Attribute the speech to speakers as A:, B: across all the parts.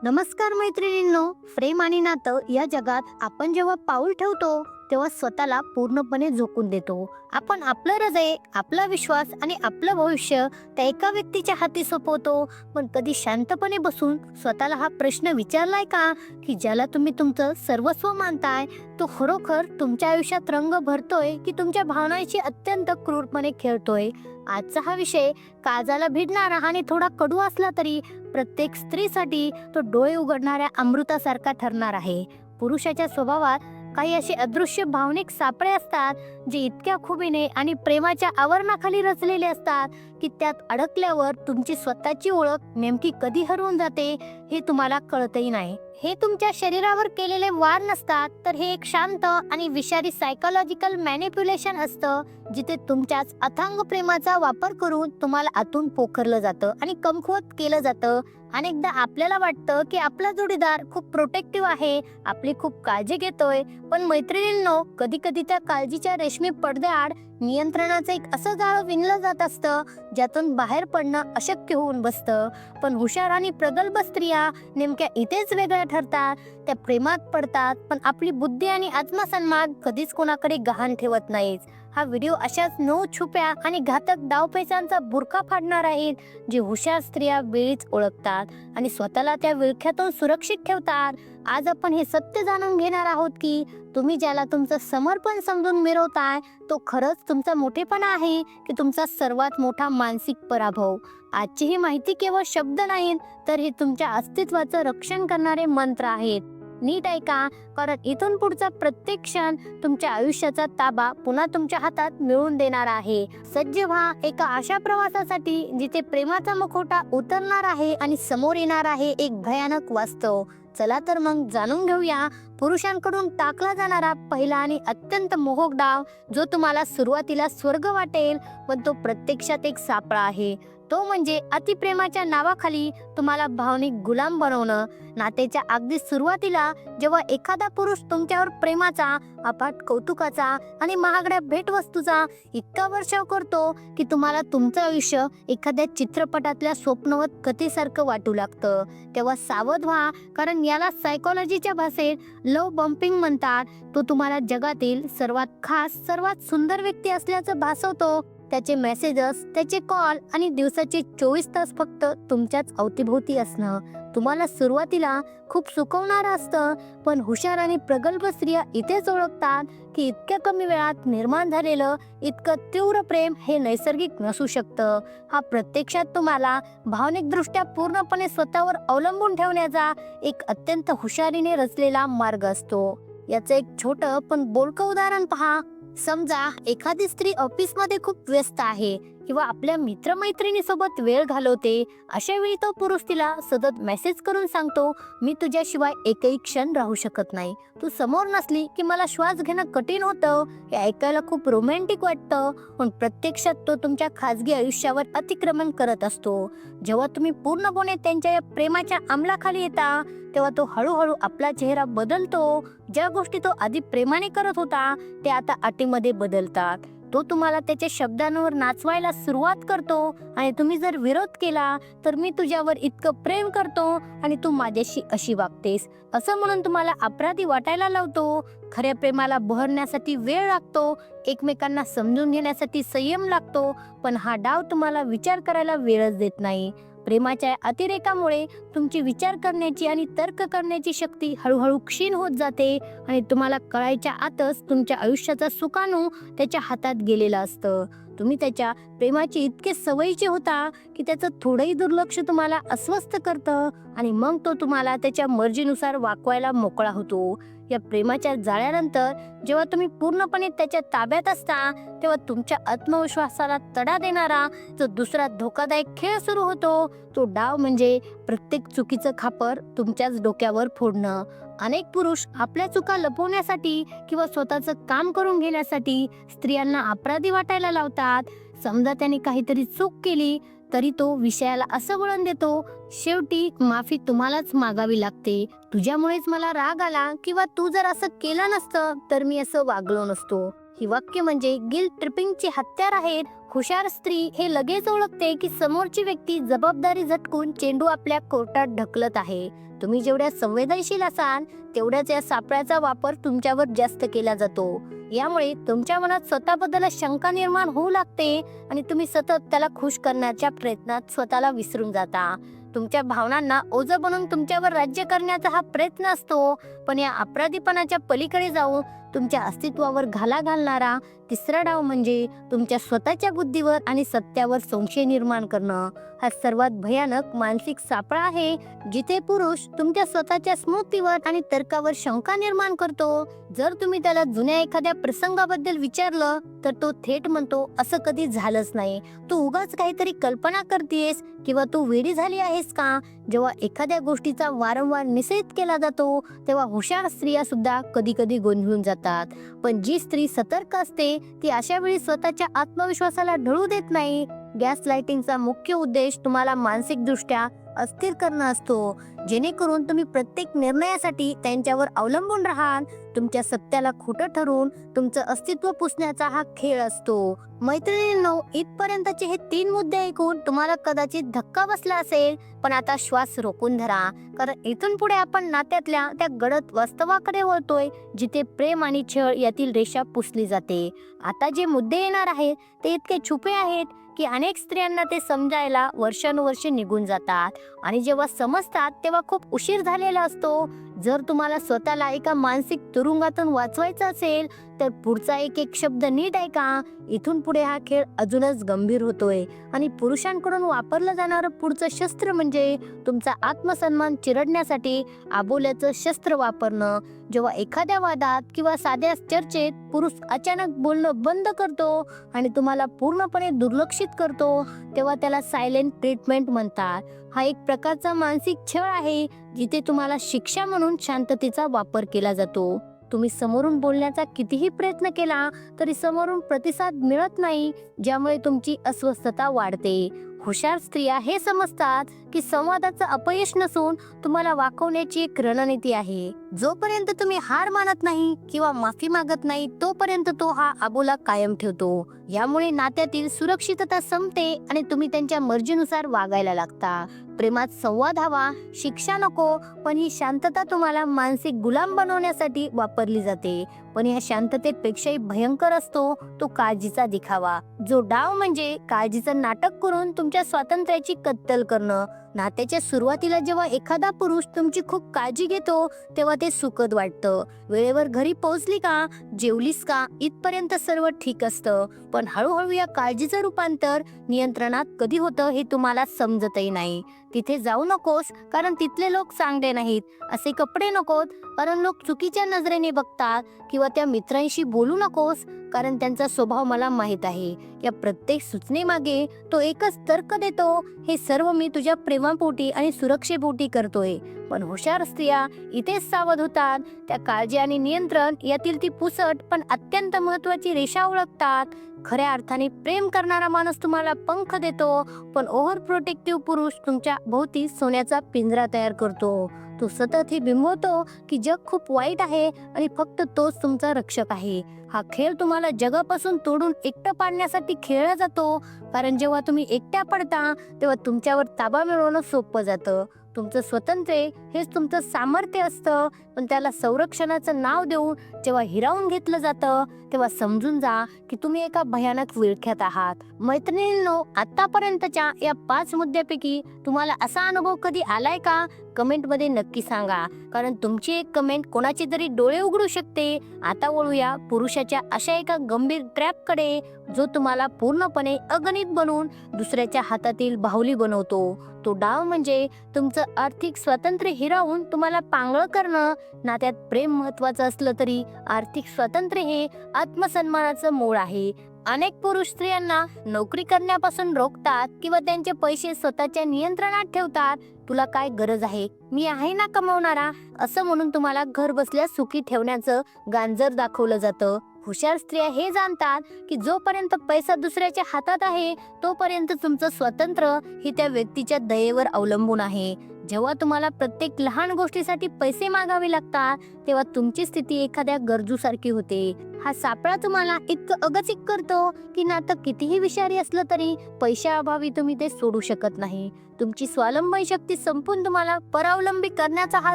A: नमस्कार मैत्रिणींनो प्रेम आणि नातं या जगात आपण जेव्हा पाऊल ठेवतो तेव्हा स्वतःला पूर्णपणे झोकून देतो. आपण आपलं हृदय आपला विश्वास आणि आपलं भविष्य त्या एका व्यक्तीच्या हाती सोपवतो. पण कधी शांतपणे बसून स्वतःला हा प्रश्न विचारलाय का? की ज्याला तुम्ही तुमचं सर्वस्व मानताय तो खरोखर तुमच्या आयुष्यात रंग भरतोय की तुमच्या भावनांशी अत्यंत क्रूरपणे खेळतोय? आजचा हा विषय काजाला भिडणारा आणि थोडा कडू असला तरी प्रत्येक स्त्रीसाठी तो डोळे उघडणाऱ्या अमृतासारखा ठरणार आहे. पुरुषाच्या स्वभावात काही असे अदृश्य भावनिक सापळे असतात जे इतक्या खुबीने आणि प्रेमाच्या आवरणाखाली रचलेले असतात की त्यात अडकल्यावर तुमची स्वतःची ओळख नेमकी कधी हरवून जाते हे तुम्हाला कळतही नाही. हे तुमच्या शरीरावर केलेले वार नसतात तर हे एक शांत आणि विषारी सायकोलॉजिकल मॅनिप्युलेशन असतं जिथे तुमच्याच अथांग प्रेमाचा वापर करून तुम्हाला आतून पोखरलं जातं आणि कमकुवत केलं जातं. अनेकदा आपल्याला वाटतं की आपला जोडीदार खूप प्रोटेक्टिव्ह आहे आपली खूप काळजी घेतोय पण मैत्रिणींनो कधी कधी त्या काळजीच्या रेशमी पडद्याआड नियंत्रणाचं एक असं जाळं विणलं जात असतं ज्यातून बाहेर पडणं अशक्य होऊन बसतं. पण हुशार आणि प्रगल्भ स्त्रिया नेमक्या इथेच वेगळ्या ठरतात त्या प्रेमात पडतात पण आपली बुद्धी आणि आत्मसन्मान कधीच कोणाकडे गहाण ठेवत नाहीत. हा व्हिडिओ अशाच नऊ छुप्या आणि घातक डावपेचांचा बुरखा फाडणार आहेत जे हुशार स्त्रिया वेळीच ओळखतात आणि स्वतःला त्या विळख्यातून सुरक्षित ठेवतात. आज आपण हे सत्य जाणून घेणार आहोत की तुम्ही ज्याला तुमचं समर्पण समजून मिरवताय तो खरंच तुमचा मोठेपणा आहे की तुमचा सर्वात मोठा मानसिक पराभव? आजची ही माहिती केवळ शब्द नाहीत तर हे तुमच्या अस्तित्वाचं रक्षण करणारे मंत्र आहेत. नीट ऐका कारण इथून पुढचा प्रत्येक क्षण तुमच्या आयुष्याचा ताबा पुन्हा तुमच्या हातात मिळवून देणार आहे. सज्ज व्हा एका अशा प्रवासासाठी जिथे प्रेमाचा मुखोटा उतरणार आहे आणि समोर येणार आहे एक भयानक वास्तव. चला तर मग जाणून घेऊया. पुरुषांकडून टाकला जाणारा पहिला आणि अत्यंत मोहक डाव जो तुम्हाला सुरुवातीला स्वर्ग वाटेल पण तो प्रत्यक्षात एक सापळा आहे. तो म्हणजे अतिप्रेमाच्या नावाखाली तुम्हाला भावनिक गुलाम बनवणं. नातेच्या अगदी सुरुवातीला जेव्हा एखादा पुरुष तुमच्यावर प्रेमाचा अपाट कौतुकाचा आणि महागड्या भेटवस्तूचा इतका वर्षाव करतो की तुम्हाला तुमचं आयुष्य एखाद्या चित्रपटातल्या स्वप्नवत कथेसारखं वाटू लागतं. तेव्हा सावध व्हा कारण याला सायकोलॉजीच्या भाषेत लव बम्पिंग म्हणतात. तो तुम्हाला जगातील सर्वात खास सर्वात सुंदर व्यक्ती असल्याचं भासवतो. त्याचे मेसेजेस त्याचे कॉल आणि दिवसाचे चोवीस तास फक्त तुमच्याच अवतीभोवती असणं. तुम्हाला सुरुवातीला खूप सुकवणारं असतं पण हुशार आणि प्रगल्भ स्त्रिया इथेच ओळखतात की इतक्या कमी वेळात निर्माण झालेलं इतकं तीव्र प्रेम हे नैसर्गिक नसू शकतं. हा प्रत्यक्षात तुम्हाला भावनिकदृष्ट्या पूर्णपणे स्वतःवर अवलंबून ठेवण्याचा एक अत्यंत हुशारीने रचलेला मार्ग असतो. याचं एक छोटं पण बोलकं उदाहरण पहा. समजा एखादी स्त्री ऑफिसमध्ये खूप व्यस्त आहे. किंवा आपल्या मित्रमैत्रिणीसोबत वेळ घालवते अशा वेळी तो पुरुष तिला सतत मेसेज करून सांगतो मी तुझ्याशिवाय एकही क्षण राहू शकत नाही. तू समोर नसली की मला श्वास घेणं कठीण होतं. हे ऐकायला खूप रोमॅन्टिक वाटतं. पण प्रत्यक्षात तो तुमच्या खाजगी आयुष्यावर अतिक्रमण करत असतो. जेव्हा तुम्ही पूर्णपणे त्यांच्या या प्रेमाच्या अंमलाखाली येता तेव्हा तो हळूहळू आपला चेहरा बदलतो. ज्या गोष्टी तो आधी प्रेमाने करत होता ते आता अटीमध्ये बदलतात. तो तुम्हाला त्याच्या शब्दांवर नाचवायला सुरुवात करतो आणि तुम्ही जर विरोध केला तर मी तुझ्यावर इतकं प्रेम करतो आणि तू माझ्याशी अशी वागतेस. असं म्हणून तुम्हाला अपराधी वाटायला लावतो. खऱ्या प्रेमाला बहरण्यासाठी वेळ लागतो एकमेकांना समजून घेण्यासाठी संयम लागतो पण हा डाव तुम्हाला विचार करायला वेळच देत नाही. प्रेमाच्या अतिरेकामुळे तुमची विचार करण्याची आणि तर्क करण्याची शक्ती हळूहळू क्षीण होत जाते आणि तुम्हाला कळायच्या आतच तुमच्या आयुष्याचा सुकाणू त्याच्या हातात गेलेला असतं. तुम्ही त्याच्या प्रेमाची इतके सवयीचे होता की त्याचं थोडंही दुर्लक्ष तुम्हाला अस्वस्थ करतं आणि मग तो तुम्हाला त्याच्या मर्जीनुसार वाकवायला मोकळा होतो. या प्रेमाच्या जाळ्यानंतर जेव्हा तुम्ही पूर्णपणे त्याच्या ताब्यात असता तेव्हा तुमच्या आत्मविश्वासाला तडा देणारा जो दुसरा धोकादायक खेळ सुरू होतो तो डाव म्हणजे प्रत्येक चुकीचं खापर तुमच्याच डोक्यावर फोडणं. अनेक पुरुष आपल्या चुका लपवण्यासाठी किंवा स्वतःचं काम करून घेण्यासाठी स्त्रियांना अपराधी वाटायला लावतात. समजा त्याने काहीतरी चूक केली तरी तो विषयाला असं वळण देतो शेवटी माफी तुम्हालाच मागावी लागते. तुझ्यामुळेच मला राग आला किंवा तू जर असं केलं नसतं तर मी असं वागलो नसतो. ही वाक्य म्हणजे गिल ट्रिपिंगची हत्यार आहेत हुशार स्त्री हे लगेच ओळखते की समोरची व्यक्ती जबाबदारी झटकून चेंडू आपल्या कोर्टात ढकलत आहे. तुम्ही जेवढ्या संवेदनशील असाल तेवढ्याच या सापळ्याचा वापर तुमच्यावर जास्त केला जातो. यामुळे तुमच्या मनात स्वतःबद्दल शंका निर्माण होऊ लागते आणि तुम्ही सतत त्याला खुश करण्याच्या प्रयत्नात स्वतःला विसरून जाता. तुमच्या भावनांना ओझ बनून तुमच्यावर राज्य करण्याचा हा प्रयत्न असतो पण या अपराधीपणाच्या पलीकडे जाऊन तुमच्या अस्तित्वावर घाला घालणारा तिसरा डाव म्हणजे तुमच्या स्वतःच्या बुद्धीवर आणि सत्यावर संशय निर्माण करणं. हा सर्वात भयानक मानसिक सापळा आहे जिथे पुरुष तुमच्या स्वतःच्या स्मृतीवर आणि तर्कावर शंका निर्माण करतो. जर तुम्ही त्याला जुन्या एखाद्या प्रसंगाबद्दल विचारलं तर तो थेट म्हणतो असं कधी झालंच नाही. तू उगाच काहीतरी कल्पना करतेस किंवा तू वेडी झाली आहेस का? जेव्हा एखाद्या गोष्टीचा वारंवार निषेध केला जातो तेव्हा हुशार स्त्रिया सुद्धा कधी कधी गोंधळून जातात. पण जी स्त्री सतर्क असते ती अशा वेळी स्वतःच्या आत्मविश्वासाला ढळू देत नाही. गॅस लाइटिंगचा मुख्य उद्देश तुम्हाला मानसिकदृष्ट्या अस्थिर करणं असतो. जेणेकरून तुम्ही प्रत्येक निर्णयासाठी त्यांच्यावर अवलंबून राहाल तुमच्या सत्याला खोटं ठरवून तुमचं अस्तित्व पुसण्याचा हा खेळ असतो. मैत्रिणींनो इथपर्यंतचे हे तीन मुद्दे ऐकून तुम्हाला कदाचित धक्का बसला असेल पण आता श्वास रोखून धरा. कारण इथून पुढे आपण नात्यातल्या त्या गडद वास्तवाकडे वळतोय जिथे प्रेम आणि छळ यातील रेषा पुसली जाते. आता जे मुद्दे येणार आहेत ते इतके छुपे आहेत की अनेक स्त्रियांना ते समजायला वर्षानुवर्षे निघून जातात. आणि जेव्हा समजतात तेव्हा खूप उशीर झालेला असतो. जर तुम्हाला स्वतःला एका मानसिक तुरुंगातून वाचवायचं असेल तर पुढचा एक एक शब्द नीट ऐका. इथून पुढे हा खेळ अजूनच गंभीर होतोय. आणि पुरुषांकडून वापरलं जाणारं पुढचं शस्त्र म्हणजे तुमचा आत्मसन्मान चिरडण्यासाठी आबोल्याचं शस्त्र वापरणं. जेव्हा एखाद्या वादात किंवा साध्या चर्चेत पुरुष अचानक बोलणं बंद करतो आणि तुम्हाला पूर्णपणे दुर्लक्षित करतो तेव्हा त्याला सायलेंट ट्रीटमेंट म्हणतात. हा एक प्रकारचा मानसिक छळ आहे जिथे तुम्हाला शिक्षा म्हणून शांततेचा वापर केला जातो. तुम्ही समोरून बोलण्याचा कितीही प्रयत्न केला तरी समोरून प्रतिसाद मिळत नाही ज्यामुळे तुमची अस्वस्थता वाढते. हुशार स्त्रिया हे समजतात की संवादाचं अपयश नसून तुम्हाला वाकवण्याची एक रणनीती आहे. जोपर्यंत तुम्ही हार मानत नाही किंवा माफी मागत नाही तोपर्यंत तो हा आबोला कायम ठेवतो. यामुळे नात्यातील सुरक्षितता संपते आणि तुम्ही त्यांच्या मर्जीनुसार वागायला लागता. प्रेमात संवाद हवा शिक्षा नको पण ही शांतता तुम्हाला मानसिक गुलाम बनवण्यासाठी वापरली जाते. पण या शांततेपेक्षाही भयंकर असतो तो काळजीचा दिखावा. जो डाव म्हणजे काळजीचं नाटक करून तुमच्या स्वातंत्र्याची कत्तल करणं. नात्याच्या सुरुवातीला जेव्हा एखादा पुरुष तुमची खूप काळजी घेतो तेव्हा ते सुखद वाटतं. वेळेवर घरी पोहोचली का जेवलीस का इथपर्यंत सर्व ठीक असतं. पण हळूहळू या काळजीचं रूपांतर नियंत्रणात कधी होतं हे तुम्हाला समजतही नाही. तिथे जाऊ नकोस कारण तिथले लोक चांगले नाहीत. असे कपडे नकोत कारण लोक चुकीच्या नजरेने बघतात किंवा त्या मित्रांशी बोलू नकोस कारण त्यांचा स्वभाव मला माहीत आहे. या प्रत्येक सूचनेमागे तो एकच तर्क देतो हे सर्व मी तुझ्या प्रेमापोटी आणि सुरक्षेपोटी करतोय. पण हुशार स्त्रिया इथेच सावध होतात. त्या काळजी आणि नियंत्रण यातील ती पुसट पण अत्यंत महत्वाची रेषा ओळखतात. खऱ्या अर्थाने प्रेम करणारा माणूस तुम्हाला पंख देतो पण ओव्हर प्रोटेक्टिव्ह पुरुष तुमच्या भोवती सोन्याचा पिंजरा तयार करतो. तो सतत हे बिंबवतो की जग खूप वाईट आहे आणि फक्त तोच तुमचा रक्षक आहे. हा खेळ तुम्हाला जगापासून तोडून एकटं पाडण्यासाठी खेळला जातो. कारण जेव्हा तुम्ही एकट्या पडता तेव्हा तुमच्यावर ताबा मिळवणं सोपं जातं. तुमचं स्वतंत्र हेच तुमचं सामर्थ्य असतं. पण त्याला संरक्षणाचं नाव देऊन जेव्हा हिरावून घेतलं जातं तेव्हा समजून जा की तुम्ही एका भयानक विळख्यात आहात. मैत्रिणींनो आतापर्यंतच्या या पाच मुद्द्यापैकी तुम्हाला असा अनुभव कधी आलाय का? कमेंटमध्ये नक्की सांगा. कारण तुमची एक कमेंट कोणाचे तरी डोळे उघडू शकते. आता वळूया पुरुषाच्या अशा एका गंभीर ट्रॅपकडे जो तुम्हाला पूर्णपणे अगणित बनवून दुसऱ्याच्या हातातील बाहुली बनवतो. तो डाव म्हणजे तुमचं आर्थिक स्वातंत्र्य हिरावून तुम्हाला पांगळ करणं. नात्यात प्रेम महत्वाचं असलं तरी आर्थिक स्वातंत्र्य हे आत्मसन्मानाचं मूळ आहे. अनेक पुरुष स्त्रियांना नोकरी करण्यापासून रोखतात किंवा त्यांचे पैसे स्वतःच्या नियंत्रणात ठेवतात. तुला काय गरज आहे? मी आहे ना कमवणारा? असं म्हणून तुम्हाला घर बसल्या सुखी ठेवण्याचं गांजर दाखवलं जातं. हुशार स्त्रिया हे जाणतात की जोपर्यंत पैसा दुसऱ्याच्या हातात आहे तोपर्यंत तुमचं स्वतंत्र हे त्या व्यक्तीच्या दयेवर अवलंबून आहे. जेव्हा तुम्हाला प्रत्येक लहान गोष्टीसाठी पैसे मागावे लागतात तेव्हा तुमची स्थिती एखाद्या गरजूसारखी होते. हा सापळा तुम्हाला इतकं अगचिक करतो की नातं कितीही विषारी असलं तरी पैशाअभावी तुम्ही ते सोडू शकत नाही. तुमची स्वावलंबन शक्ती संपून तुम्हाला परावलंबी करण्याचा हा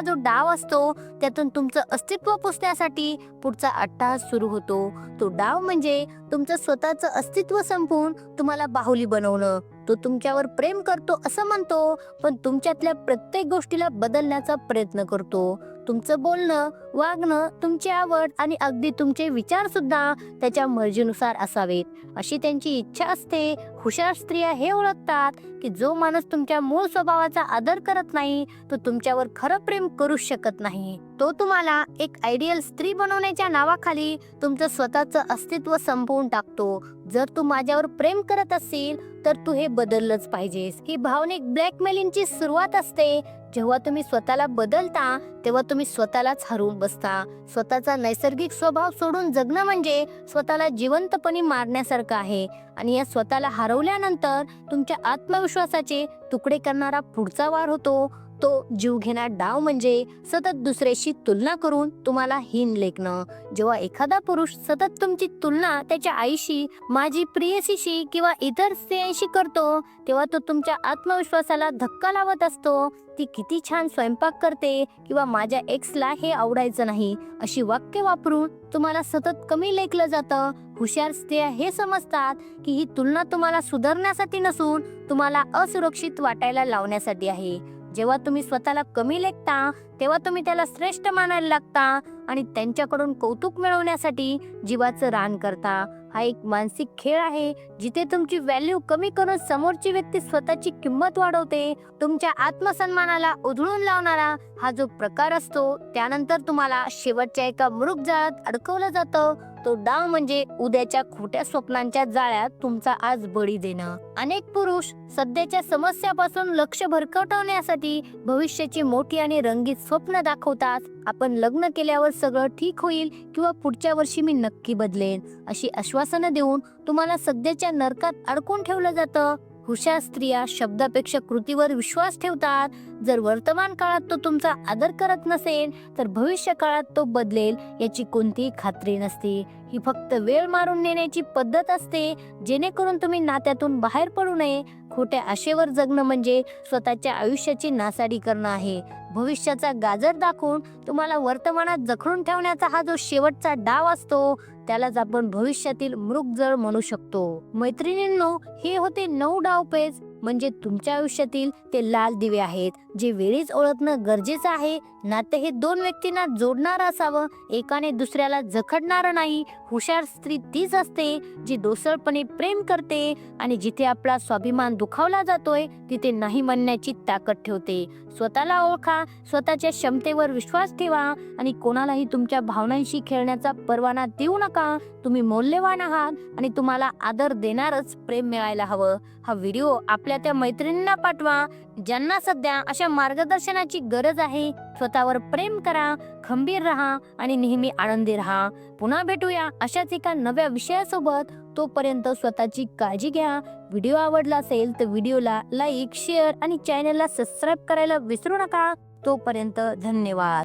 A: जो डाव असतो त्यातून तुमचं अस्तित्व पुसण्यासाठी पुढचा अट्टाहास सुरू होतो. तो डाव म्हणजे तुमचं स्वतःचं अस्तित्व संपून तुम्हाला बाहुली बनवणं. तो तुमच्यावर प्रेम करतो असं म्हणतो पण तुमच्यातल्या प्रत्येक गोष्टीला बदलण्याचा प्रयत्न करतो. तुमचं बोलणं वागणं तुमची आवड आणि अगदी तुमचे विचार सुद्धा त्याच्या मर्जीनुसार असावेत. अशी त्यांची इच्छा असते हुशार स्त्रिया हे ओळखतात की जो माणूस तुमच्या मूळ स्वभावाचा आदर करत नाही तो तुमच्यावर खरं प्रेम करू शकत नाही. तो तुम्हाला एक आयडियल स्त्री बनवण्याच्या नावाखाली तुमचं स्वतःचं अस्तित्व संपवून टाकतो. जर तू माझ्यावर प्रेम करत असशील तर तू हे बदललंच पाहिजेस. ही भावनिक ब्लॅकमेलिंगची सुरुवात असते. जेव्हा तुम्ही स्वतःला बदलता तेव्हा तुम्ही स्वतःलाच हरवून अवस्था स्वतःचा नैसर्गिक स्वभाव सोडून जगणं म्हणजे स्वतःला जिवंतपणे मारण्यासारखं आहे. आणि या स्वतःला हरवल्यानंतर तुमच्या आत्मविश्वासाचे तुकडे करणारा पुढचा वार होतो. तो जीव घेणार डाव म्हणजे सतत दुसऱ्याशी तुलना करून तुम्हाला हीन लेखणं जेव्हा एखादा पुरुष सतत तुमची तुलना त्याच्या आईशी माझी प्रियसीशी किंवा इतर स्त्रियांशी करतो तेव्हा तो तुमच्या आत्मविश्वासाला धक्का लावत असतो. ती किती छान स्वयंपाक करते किंवा माझ्या एक्सला हे आवडायचं नाही अशी वाक्य वापरून तुम्हाला सतत कमी लेखलं जातं. हुशार स्त्रिया हे समजतात की ही तुलना तुम्हाला सुधारण्यासाठी नसून तुम्हाला असुरक्षित वाटायला लावण्यासाठी आहे. जेव्हा तुम्ही स्वतःला कमी लेखता तेव्हा तुम्ही त्याला श्रेष्ठ मानायला लागता आणि त्यांच्याकडून कौतुक मिळवण्यासाठी जीवाचं रान करता. हा एक मानसिक खेळ आहे जिथे तुमची व्हॅल्यू कमी करून समोरची व्यक्ती स्वतःची किंमत वाढवते तुमच्या आत्मसन्मानाला उधळून लावणारा हा जो प्रकार असतो त्यानंतर तुम्हाला शेवटच्या एका मृग जाळ्यात अडकवलं जातं. तो डाव म्हणजे उद्याच्या खोट्या स्वप्नांच्या जाळ्यात तुमचा आज बळी देणं. अनेक पुरुष सध्याच्या समस्यापासून लक्ष भरकटवण्यासाठी भविष्याची मोठी आणि रंगीत स्वप्न दाखवतात. आपण लग्न केल्यावर सगळं ठीक होईल किंवा पुढच्या वर्षी मी नक्की बदलेन अशी आश्वासनं देऊन तुम्हाला सध्याच्या नरकात अडकून ठेवलं जातं. हुशार स्त्रिया शब्दापेक्षा कृतीवर विश्वास ठेवतात. जर वर्तमान काळात तो तुमचा आदर करत नसेल तर भविष्य काळात तो बदलेल याची कोणतीही खात्री नसते. ही फक्त वेळ मारून नेण्याची पद्धत असते जेणेकरून तुम्ही नात्यातून बाहेर पडू नये. खोट्या आशेवर जगणं म्हणजे स्वतःच्या आयुष्याची नासाडी करणं आहे. भविष्याचा गाजर दाखवून तुम्हाला वर्तमानात जखडून ठेवण्याचा हा जो शेवटचा डाव असतो त्यालाच आपण भविष्यातील मृगजळ म्हणू शकतो. मैत्रिणींनो हे होते नऊ डाव पेज. म्हणजे तुमच्या आयुष्यातील ते लाल दिवे आहेत जे वेळीच ओळखणं गरजेचं आहे. नाते हे दोन व्यक्तींना जोडणार असावं एकाने दुसऱ्याला जखडणारं नाही. हुशार स्त्री तीच असते जी डोसळपणे प्रेम करते आणि जिथे आपला स्वाभिमान दुखावला जातोय तिथे नाही म्हणण्याची ताकद ठेवते. स्वतःला ओळखा स्वतःच्या क्षमतेवर विश्वास ठेवा आणि कोणालाही तुमच्या भावनांशी खेळण्याचा परवाना देऊ नका. तुम्ही मौल्यवान आहात आणि तुम्हाला आदर देणारच प्रेम मिळायला हवं. हा व्हिडिओ आपल्या त्या मैत्रिणींना पाठवा. ज्यांना सध्या अशा मार्गदर्शनाची गरज आहे स्वतःवर प्रेम करा खंबीर राहा आणि नेहमी आनंदी राहा. पुन्हा भेटूया अशाच एका नव्या विषयासोबत. तोपर्यंत स्वतःची काळजी घ्या. व्हिडिओ आवडला असेल तर व्हिडिओला लाईक शेअर आणि चॅनलला सबस्क्राईब करायला विसरू नका. तोपर्यंत धन्यवाद.